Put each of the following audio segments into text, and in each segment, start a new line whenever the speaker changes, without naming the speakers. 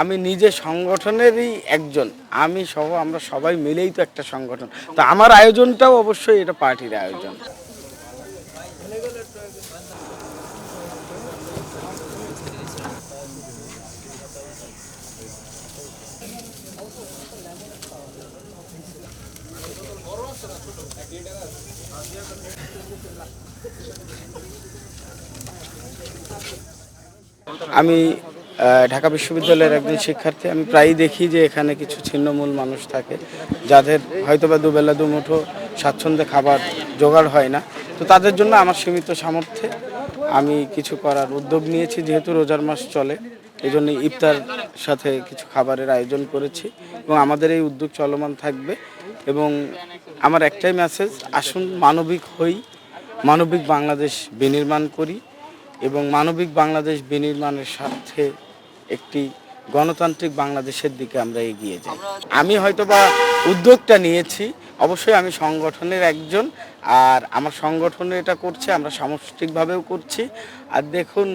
আমি নিজে সংগঠনেরই একজন। আমি সহ আমরা সবাই মিলেই তো একটা সংগঠন। তো আমার আয়োজনটাও অবশ্যই এটা পার্টির আয়োজন। আমি ঢাকা বিশ্ববিদ্যালয়ের একজন শিক্ষার্থী, আমি প্রায়ই দেখি যে এখানে কিছু ছিন্নমূল মানুষ থাকে, যাদের হয়তো বা দুবেলা, দুমুঠো, স্বাচ্ছন্দ্যে খাবার জোগাড় হয় না। তো তাদের জন্য আমার সীমিত সামর্থ্যে আমি কিছু করার উদ্যোগ নিয়েছি, যেহেতু রোজার মাস চলে এই জন্য ইফতার সাথে কিছু খাবারের আয়োজন করেছি এবং আমাদের এই উদ্যোগ চলমান থাকবে এবং আমার একটাই মেসেজ আসুন মানবিক হই, মানবিক বাংলাদেশ বিনির্মাণ করি। এবং মানবিক বাংলাদেশ বিনির্মাণের স্বার্থে একটি গণতান্ত্রিক বাংলাদেশের দিকে আমরা এগিয়ে যাই। আমি হয়তোবা উদ্যোগটা নিয়েছি, অবশ্যই আমি সংগঠনের একজন, আর আমার সংগঠনে এটা করছে, আমরা সামষ্টিকভাবেও করছি। আর দেখুন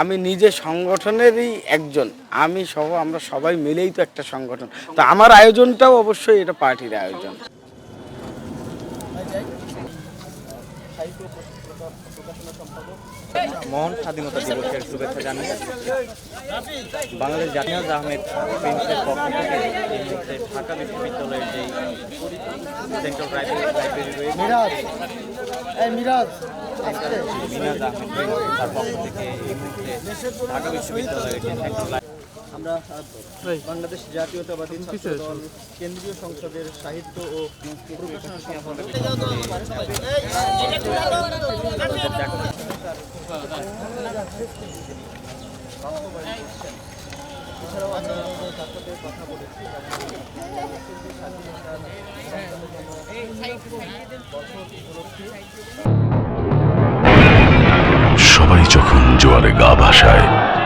আমি নিজে সংগঠনেরই একজন, আমি সহ আমরা সবাই মিলেই তো একটা সংগঠন। তো আমার আয়োজনটাও অবশ্যই এটা পার্টির আয়োজন।
মহান স্বাধীনতা দিবসের শুভেচ্ছা জানিয়ে বাংলাদেশ জাতীয় আহমেদ প্রিন্সের পক্ষ থেকে এই মুহূর্তে ঢাকা বিশ্ববিদ্যালয়ের যে সেন্ট্রাল লাইব্রেরি লাইব্রেরি রয়েছে
মিরাজ। মিরাজ
মিনাজ আহমেদ তার পক্ষ থেকে এই মুহূর্তে ঢাকা বিশ্ববিদ্যালয়ের যে সেন্ট্রাল
আমরা বাংলাদেশ জাতীয়তাবাদী ছাত্র দল কেন্দ্রীয় সংসদের সাহিত্য ও প্রকাশনা সম্পাদক এছাড়াও আমরা তার সাথে কথা বলেছি
সবাই যখন জোয়ারে গা ভাসায়